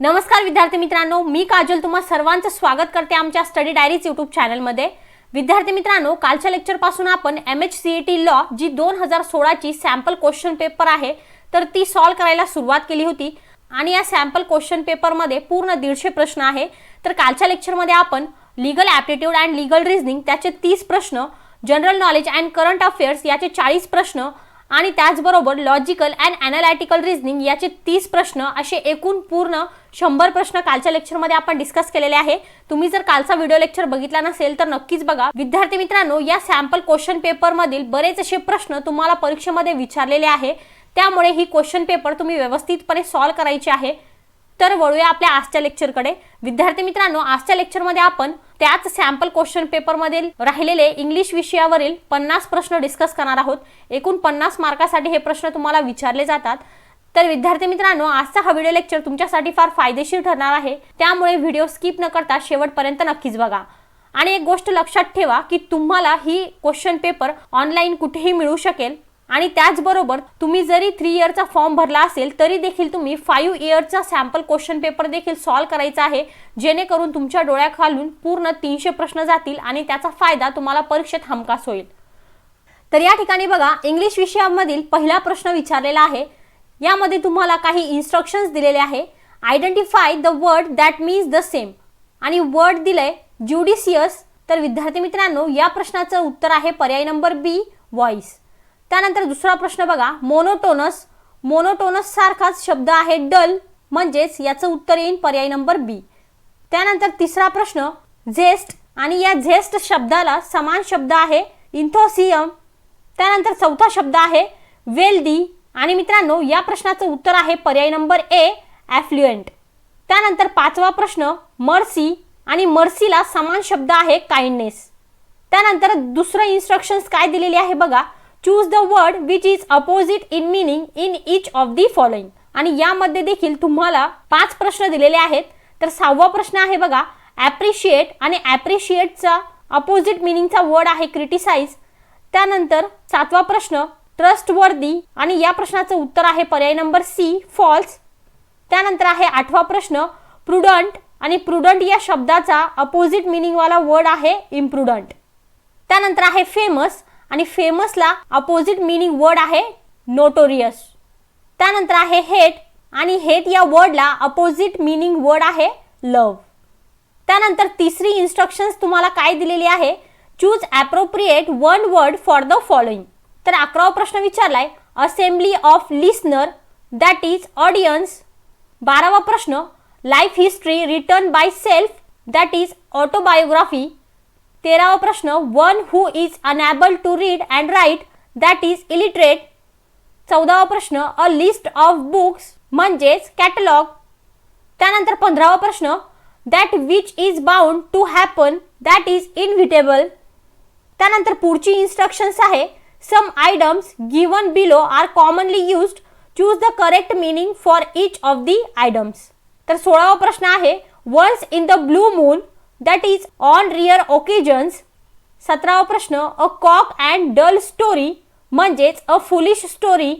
नमस्कार विद्यार्थी मित्रांनो मी काजल तुम्हा सर्वांचं स्वागत करते आमच्या स्टडी डायरीज यूट्यूब चॅनलमध्ये विद्यार्थी मित्रांनो कालच्या लेक्चरपासून आपण M H C E T law जी दोन हजार सोळाची सॅम्पल क्वेश्चन पेपर आहे तर ती सॉल्व करायला सुरुवात केली होती. आणि या सॅम्पल क्वेश्चन पेपरमध्ये पूर्ण दीडशे प्रश्न आहे. तर कालच्या लेक्चरमध्ये आपण legal aptitude and legal reasoning त्याचे तीस प्रश्न general knowledge and current affairs याचे चाळीस प्रश्न आणि त्याचबरोबर लॉजिकल अँड अनालिटिकल रिझनिंग याचे तीस प्रश्न असे एकूण पूर्ण शंभर प्रश्न कालच्या लेक्चरमध्ये आपण डिस्कस केलेले आहे. तुम्ही जर कालचा व्हिडिओ लेक्चर बघितला नसेल तर नक्कीच बघा. विद्यार्थी मित्रांनो या सॅम्पल क्वेश्चन पेपरमधील बरेच असे प्रश्न तुम्हाला परीक्षेमध्ये विचारलेले आहे. त्यामुळे ही क्वेश्चन पेपर तुम्ही व्यवस्थितपणे सॉल्व करायची आहे. तर वळूया आपल्या आजच्या लेक्चरकडे विद्यार्थी मित्रांनो आजच्या लेक्चरमध्ये आपण त्याच सॅम्पल क्वेश्चन पेपरमधील राहिलेले इंग्लिश विषयावरील पन्नास प्रश्न डिस्कस करणार आहोत. एकूण पन्नास मार्कासाठी हे प्रश्न तुम्हाला विचारले जातात. तर विद्यार्थी मित्रांनो आजचा हा व्हिडिओ लेक्चर तुमच्यासाठी फार फायदेशीर ठरणार आहे. त्यामुळे व्हिडिओ स्किप न करता शेवटपर्यंत नक्कीच बघा. आणि एक गोष्ट लक्षात ठेवा की तुम्हाला ही क्वेश्चन पेपर ऑनलाईन कुठेही मिळू शकेल. आणि त्याचबरोबर तुम्ही जरी थ्री इयरचा फॉर्म भरला असेल तरी देखील तुम्ही फाईव्ह इयरचा सॅम्पल क्वेश्चन पेपर देखील सॉल्व करायचा आहे. जेणेकरून तुमच्या डोळ्याखालून पूर्ण तीनशे प्रश्न जातील आणि त्याचा फायदा तुम्हाला परीक्षेत हमखास होईल. तर या ठिकाणी बघा इंग्लिश विषयामधील पहिला प्रश्न विचारलेला आहे. यामध्ये तुम्हाला काही इन्स्ट्रक्शन्स दिलेले आहे. Identify the word that means the same आणि वर्ड दिलंय ज्युडिशियस तर विद्यार्थी मित्रांनो या प्रश्नाचं उत्तर आहे पर्याय नंबर बी व्हॉइस त्यानंतर दुसरा प्रश्न बघा. मोनोटोनस मोनोटोनस सारखाच शब्द आहे डल म्हणजेच याचं उत्तर येईल पर्याय नंबर बी. त्यानंतर तिसरा प्रश्न झेस्ट आणि या झेस्ट शब्दाला समान शब्द आहे इंथोसियम. त्यानंतर चौथा शब्द आहे वेल्दी आणि मित्रांनो या प्रश्नाचं उत्तर आहे पर्याय नंबर ए ॲफ्ल्युएंट त्यानंतर पाचवा प्रश्न मर्सी आणि मर्सीला समान शब्द आहे काइंडनेस. त्यानंतर दुसरं इन्स्ट्रक्शन्स काय दिलेली आहे बघा. Choose the word which is opposite in meaning in each of the following आणि यामध्ये देखील तुम्हाला पाच प्रश्न दिलेले आहेत. तर सहावा प्रश्न आहे बघा. ॲप्रिशिएट आणि ॲप्रिशिएटचा अपोजिट मिनिंगचा वर्ड आहे क्रिटिसाइज त्यानंतर सातवा प्रश्न ट्रस्ट वर्दी आणि या प्रश्नाचं उत्तर आहे पर्याय नंबर सी फॉल्स त्यानंतर आहे आठवा प्रश्न प्रुडंट आणि प्रुडंट या शब्दाचा अपोजिट मिनिंगवाला वर्ड आहे इम्प्रुडंट त्यानंतर आहे फेमस आणि फेमसला अपोजिट मिनिंग वर्ड आहे नोटोरियस त्यानंतर आहे हेट आणि हेट या वर्डला अपोजिट मिनिंग वर्ड आहे लव त्यानंतर तिसरी इन्स्ट्रक्शन्स तुम्हाला काय दिलेली आहे? Choose appropriate one word for the following तर अकरावा प्रश्न विचारलाय assembly of listener that is audience बारावा प्रश्न life history return by self that is autobiography तेरावा प्रश्न one who is unable to read and write that is illiterate चौदावा प्रश्न a list of books म्हणजेच catalogue त्यानंतर पंधरावा प्रश्न that which is bound to happen that is inevitable त्यानंतर पुढची instructions आहे some items given below are commonly used choose the correct meaning for each of the items तर सोळावा प्रश्न आहे once in the blue moon that is on rare occasions सतरावा प्रश्न a cock and bull story म्हणजेच a foolish story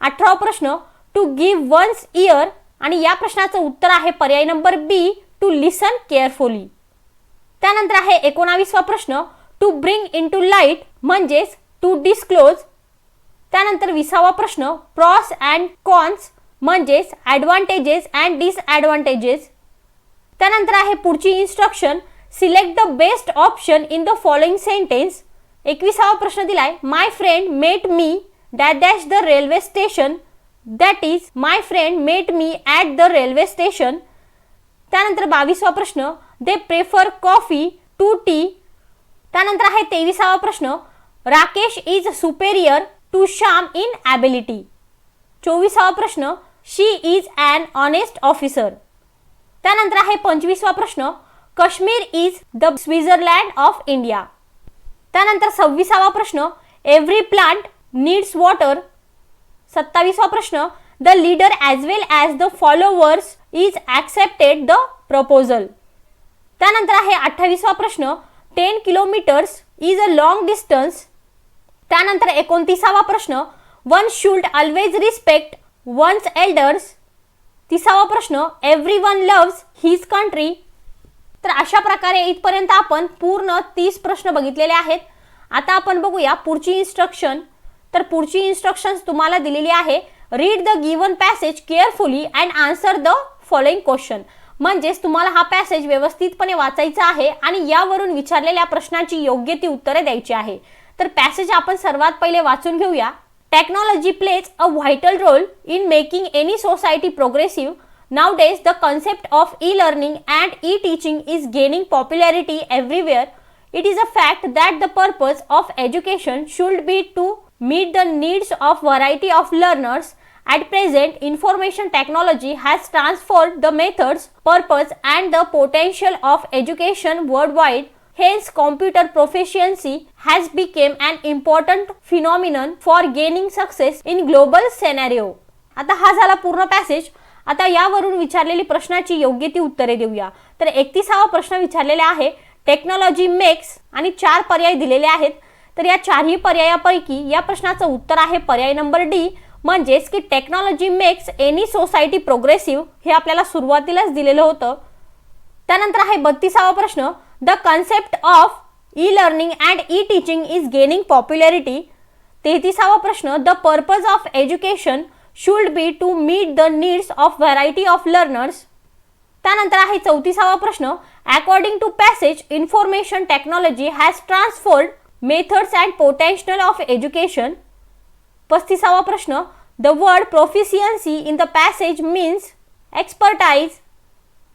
अठरावा प्रश्न to give one's ear आणि या प्रश्नाचं उत्तर आहे पर्याय number B to listen carefully त्यानंतर आहे एकोणावीसवा प्रश्न to bring in to light म्हणजेच टू डिस्क्लोज त्यानंतर विसावा प्रश्न प्रॉस अँड कॉन्स म्हणजेच ॲडव्हान्टेजेस अँड डिसॲडव्हान्टेजेस त्यानंतर आहे पुढची instruction select the best option in the following sentence एकविसावा प्रश्न दिलाय my friend met me that dash the railway station that is my friend met me at the railway station त्यानंतर बावीसवा प्रश्न they prefer coffee to tea त्यानंतर आहे तेविसावा प्रश्न Rakesh is superior to Shyam in ability चोवीसावा प्रश्न she is an honest officer त्यानंतर आहे पंचवीसवा प्रश्न Kashmir is the Switzerland of India त्यानंतर सव्वीसावा प्रश्न एव्हरी प्लांट नीड्स वॉटर सत्तावीसवा प्रश्न the leader as well as the followers is accepted the proposal त्यानंतर आहे अठ्ठावीसवा प्रश्न ten kilometres is a long distance त्यानंतर एकोणतीसावा प्रश्न one should always respect one's elders तिसावा प्रश्न every one loves his country तर अशा प्रकारे इथपर्यंत आपण पूर्ण तीस प्रश्न बघितलेले आहेत. आता आपण बघूया पुढची इन्स्ट्रक्शन तर पुढची इन्स्ट्रक्शन्स तुम्हाला दिलेली आहे read the given passage carefully and answer the following question म्हणजेच तुम्हाला हा पॅसेज व्यवस्थितपणे वाचायचा आहे आणि यावरून विचारलेल्या प्रश्नाची योग्य ती उत्तरे द्यायची आहे. तर पॅसेज आपण सर्वात पहिले वाचून घेऊया. Technology plays a vital role in making any society progressive. Nowadays, the concept of e learning and e teaching is gaining popularity everywhere. It is a fact that the purpose of education should be to meet the needs of variety of learners at present, information technology has transformed the methods, purpose and the potential of education worldwide. Hence, computer proficiency has become an important phenomenon for gaining success in global scenario. आता हा झाला पूर्ण passage आता यावरून विचारलेली प्रश्नाची योग्य ती उत्तरे देऊया. तर एकतीसावा प्रश्न विचारलेला आहे टेक्नॉलॉजी मेक्स आणि चार पर्याय दिलेले आहेत. तर या चारही पर्यायापैकी या प्रश्नाचं उत्तर आहे पर्याय नंबर डी. म्हणजेच की technology makes any society progressive हे आपल्याला सुरुवातीलाच दिलेलं होतं. त्यानंतर आहे बत्तीसावा प्रश्न. The concept of E learning and E teaching is gaining popularity तेहतीसावा प्रश्न the purpose of education should be to meet the needs of variety of learners त्यानंतर आहे चौतीसावा प्रश्न according to passage information technology has transformed methods and potential of education पस्तीसावा प्रश्न the word proficiency in the passage means expertise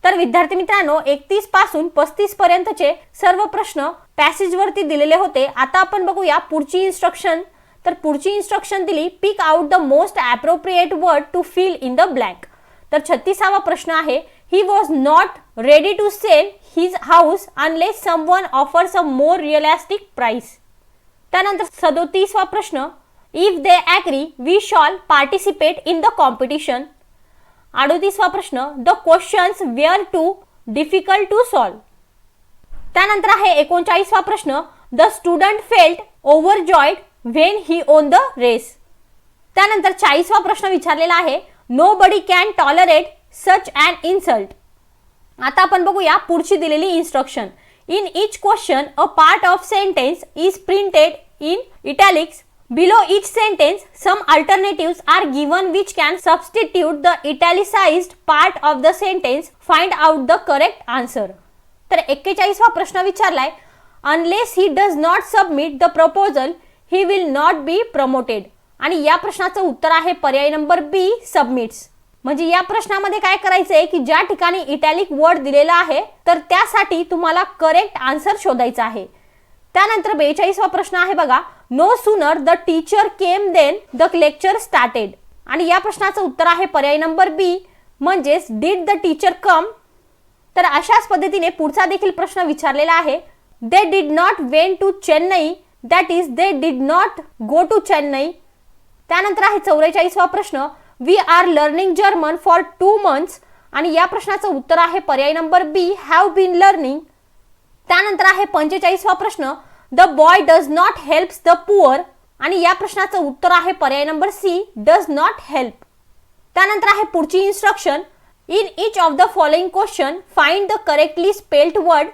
तर विद्यार्थी मित्रांनो एकतीसपासून पस्तीस पर्यंतचे सर्व प्रश्न पॅसेजवरती दिलेले होते. आता आपण बघूया पुढची इन्स्ट्रक्शन तर पुढची इन्स्ट्रक्शन दिली pick out the most appropriate word to fill in the blank तर छत्तीसावा प्रश्न आहे he was not ready to sell his house unless someone offers a more realistic price त्यानंतर सदोतीसवा प्रश्न if they agree we shall participate in the competition अडोतीसवा प्रश्न the questions were too difficult to solve त्यानंतर आहे एकोणचाळीसवा प्रश्न the student felt overjoyed when he won the race त्यानंतर चाळीसवा प्रश्न विचारलेला आहे nobody can tolerate such and insult आता आपण बघूया पुढची दिलेली instruction in each question a part of sentence is printed in italics below each sentence some alternative are given which can substitute the italicized part of the sentence find out the correct answer तर एक्केचाळीसवा प्रश्न विचारलाय. Unless he does not submit the proposal he will not be promoted आणि या प्रश्नाचं उत्तर आहे पर्याय number बी submits म्हणजे या प्रश्नामध्ये काय करायचंय की ज्या ठिकाणी इटॅलिक वर्ड दिलेला आहे तर त्यासाठी तुम्हाला करेक्ट आन्सर शोधायचा आहे. त्यानंतर बेचाळीसवा प्रश्न आहे बघा. No sooner the teacher came then the lecture started आणि या प्रश्नाचं उत्तर आहे पर्याय नंबर बी म्हणजेच डिड द टीचर कम तर अशाच पद्धतीने पुढचा देखील प्रश्न विचारलेला आहे. They did not went to Chennai that is they did not go to Chennai त्यानंतर आहे चौवेचाळीसवा प्रश्न. We are learning German for two months आणि या प्रश्नाचं उत्तर आहे पर्याय number B have been learning त्यानंतर आहे पंचेचाळीसवा प्रश्न. The boy does not helps the poor आणि या प्रश्नाचं उत्तर आहे पर्याय number C does not help. त्यानंतर आहे पुढची instruction in each of the following question find the correctly spelled word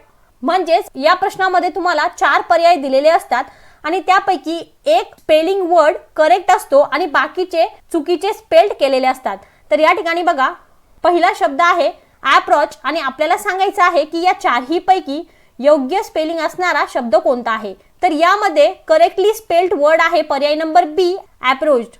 म्हणजेच या प्रश्नामध्ये तुम्हाला चार पर्याय दिलेले असतात आणि त्यापैकी एक स्पेलिंग वर्ड करेक्ट असतो आणि बाकीचे चुकीचे स्पेल्ड केलेले असतात. तर या ठिकाणी बघा पहिला शब्द आहे ॲप्रॉच आणि आपल्याला सांगायचं आहे की या चारही पैकी योग्य स्पेलिंग असणारा शब्द कोणता आहे? तर यामध्ये करेक्टली स्पेल्ड वर्ड आहे पर्याय नंबर बी अप्रोच्ड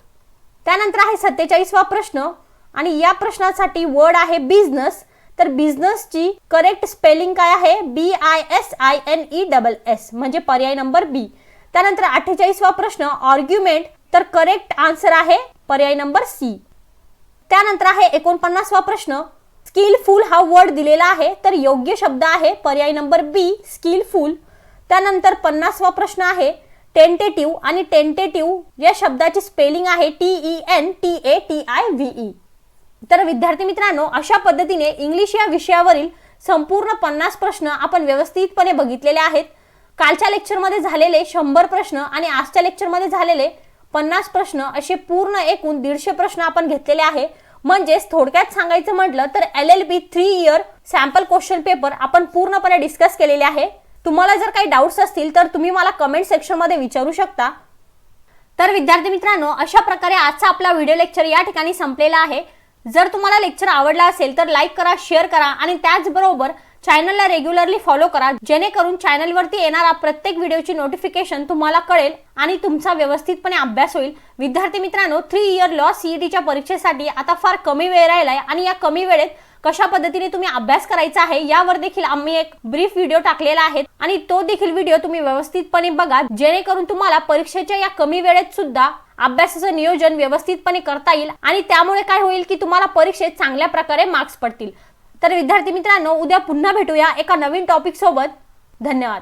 त्यानंतर आहे सत्तेचाळीसवा प्रश्न. आणि या प्रश्नासाठी वर्ड आहे बिझनेस तर बिझनेसची करेक्ट स्पेलिंग काय आहे? B I S I N E double S म्हणजे पर्याय नंबर बी त्यानंतर अठ्ठेचाळीसवा प्रश्न ऑर्ग्युमेंट तर करेक्ट आन्सर आहे पर्याय नंबर सी त्यानंतर आहे एकोणपन्नासवा प्रश्न. स्किलफुल हा वर्ड दिलेला आहे तर योग्य शब्द आहे. पर्याय नंबर बी स्किलफुल. त्यानंतर पन्नासवा प्रश्न आहे टेंटेटिव्ह आणि टेंटेटिव्ह या शब्दाची स्पेलिंग आहे T E N T A T I V E तर विद्यार्थी मित्रांनो अशा पद्धतीने इंग्लिश या विषयावरील संपूर्ण पन्नास प्रश्न आपण व्यवस्थितपणे बघितलेले आहेत. कालच्या लेक्चरमध्ये झालेले शंभर प्रश्न आणि आजच्या लेक्चरमध्ये झालेले पन्नास प्रश्न असे पूर्ण एकूण दीडशे प्रश्न आपण घेतलेले आहे. म्हणजेच थोडक्यात सांगायचं म्हटलं तर L L B three year sample question paper आपण पूर्णपणे डिस्कस केलेले आहे. तुम्हाला जर काही डाऊट्स असतील तर तुम्ही मला कमेंट सेक्शनमध्ये विचारू शकता. तर विद्यार्थी मित्रांनो अशा प्रकारे आजचा आपला व्हिडिओ लेक्चर या ठिकाणी संपलेला आहे. जर तुम्हाला लेक्चर आवडला असेल तर लाईक करा शेअर करा आणि त्याचबरोबर चॅनलला रेग्युलरली फॉलो करा. जेणेकरून चॅनलवरती येणारा प्रत्येक व्हिडिओची नोटिफिकेशन तुम्हाला कळेल आणि तुमचा व्यवस्थितपणे अभ्यास होईल. विद्यार्थी मित्रांनो थ्री इयर लॉ सीईटीच्या परीक्षेसाठी आता फार कमी वेळ राहिलाय आणि या कमी वेळेत कशा पद्धतीने तुम्ही अभ्यास करायचा आहे यावर देखील आम्ही एक ब्रीफ व्हिडिओ टाकलेला आहे आणि तो देखील व्हिडिओ तुम्ही व्यवस्थितपणे बघा. जेणेकरून तुम्हाला परीक्षेच्या या कमी वेळेत सुद्धा अभ्यासाचं नियोजन व्यवस्थितपणे करता येईल आणि त्यामुळे काय होईल की तुम्हाला परीक्षेत चांगल्या प्रकारे मार्क्स पडतील. तर विद्यार्थी मित्रांनो उद्या पुन्हा भेटूया एका नवीन टॉपिक सोबत. धन्यवाद.